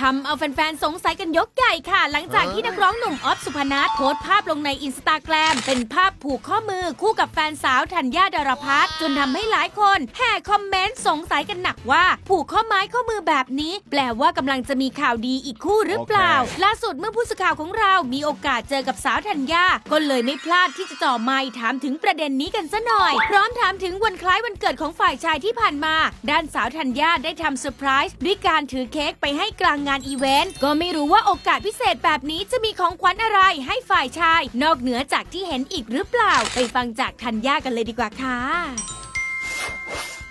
ทำเอาแฟนๆ สงสัยกันยกใหญ่ค่ะ หลังจากที่นักร้องหนุ่มออฟสุพนัทโพสต์ภาพลงในอินสตาแกรม เป็นภาพผูกข้อมือคู่กับแฟนสาวธัญญาดารพัฒน์จนทำให้หลายคนแห่คอมเมนต์สงสัยกันหนักว่า ผูกข้อไม้ข้อมือแบบนี้ แปลว่ากำลังจะมีข่าวดีอีกคู่หรือเปล่า ล่าสุดเมื่อผู้สื่อข่าวของเรามีโอกาสเจอกับสาวธัญญาก็เลยไม่พลาดที่จะจ่อไมค์ถามถึงประเด็นนี้กันซะหน่อย พร้อมถามถึงวันคล้ายวันเกิดของฝ่ายชายที่ผ่านมา ด้านสาวธัญญาได้ทำเซอร์ไพรส์ด้วยการถือเค้กไปให้กลางงานงานอีเวนต์ก็ไม่รู้ว่าโอกาสพิเศษแบบนี้จะมีของขวัญอะไรให้ฝ่ายชาย นอกเหนือจากที่เห็นอีกหรือเปล่า ไปฟังจากธัญญากันเลยดีกว่าค่ะ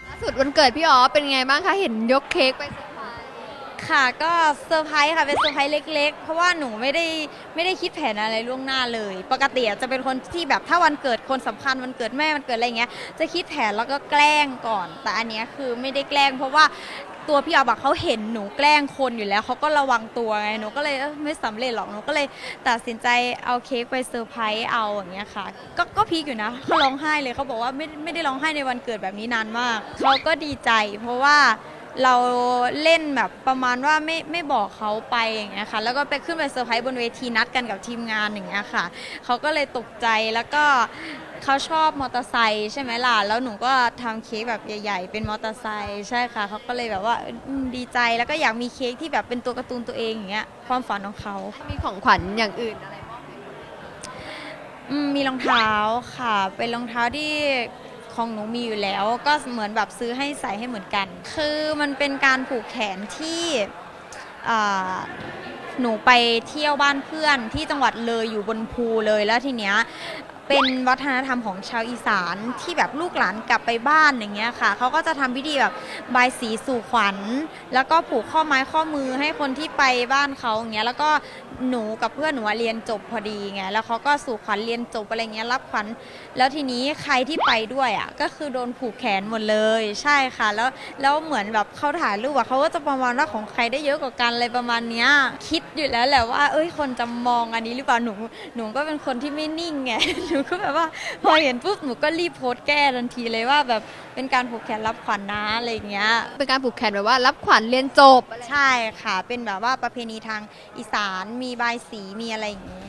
ล่าสุดวันเกิดพี่อ๋อเป็นไงบ้างคะ เห็นยกเค้กไปเซอร์ ค่ะก็เซอร์ไพรส์ค่ะเป็นเซอร์ไพรส์เล็ก ๆ เพราะว่าหนูไม่ได้ไม่ได้คิดแผนอะไรล่วงหน้าเลย ปกติอะจะเป็นคนที่แบบถ้าวันเกิดคนสำคัญวันเกิดแม่วันเกิดอะไรเงี้ยจะคิดแผนแล้วก็แกล้งก่อน แต่อันเนี้ยคือไม่ได้แกล้ง เพราะว่าตัวพี่ออบอะเขาเห็นหนูแกล้งคนอยู่แล้วเขาก็ระวังตัวไงหนูก็เลยเอ้อไม่สำเร็จหรอกหนูก็เลยตัดสินใจเอาเค้กไปเซอร์ไพรส์เอาอย่างเงี้ยค่ะ ก็ก็พีคอยู่นะเขาร้องไห้เลยเขาบอกว่าไม่ไม่ได้ร้องไห้ในวันเกิดแบบนี้นานมากเขาก็ดีใจ เพราะว่า เราเล่นแบบประมาณว่าไม่ไม่บอกเขาไปอย่างเงี้ยค่ะแล้วก็ไปขึ้นไปเซอร์ไพรส์บนเวทีนัดกันกับทีมงานอย่างเงี้ยค่ะเขาก็เลยตกใจแล้วก็เขาชอบมอเตอร์ไซค์ใช่ไหมล่ะ แล้วหนูก็ทำเค้กแบบใหญ่ ๆ เป็นมอเตอร์ไซค์ใช่ค่ะ เขาก็เลยแบบว่าอืมดีใจแล้วก็อยากมีเค้กที่แบบเป็นตัวการ์ตูนตัวเองอย่างเงี้ยความฝันของเขา มีของขวัญอย่างอื่นอะไรบ้าง อืมมีรองเท้าค่ะ เป็นรองเท้าที่ ของหนูมีอยู่แล้ว ก็เหมือนแบบซื้อให้ใส่ให้เหมือนกัน คือมันเป็นการผูกแขนที่หนูไปเที่ยวบ้านเพื่อนที่จังหวัดเลยอยู่บนภูเลยแล้วทีเนี้ย เป็นวัฒนธรรมของชาวอีสานที่แบบลูกหลานกลับไปบ้านอย่างเงี้ยค่ะเขาก็จะทำพิธีแบบบายสีสู่ขวัญ แล้วก็ผูกข้อไม้ข้อมือให้คนที่ไปบ้านเขาอย่างเงี้ยแล้วก็หนูกับเพื่อนหนูอะเรียนจบพอดีไงแล้วเขาก็สู่ขวัญเรียนจบอะไรเงี้ยรับขวัญแล้วทีนี้ใครที่ไปด้วยอะก็คือโดนผูกแขนหมดเลยใช่ค่ะแล้วแล้วเหมือนแบบเขาถ่ายรูปอะเขาก็จะประมาณว่าของใครได้เยอะกว่ากันอะไรประมาณเนี้ยคิดอยู่แล้วแหละว่า เอ้ยคนจะมองอันนี้หรือเปล่าหนูหนูก็เป็นคนที่ไม่นิ่งไงหนูก็แบบว่าพอเห็นปุ๊บหนูก็รีบโพสต์แก้ทันทีเลยว่าแบบเป็นการผูกแขนรับขวัญนะอะไรอย่างเงี้ย เป็นการผูกแขนแบบว่ารับขวัญเรียนจบอะไรใช่ค่ะ เป็นแบบว่าประเพณีทางอีสานมีบายสีมีอะไรอย่างนี้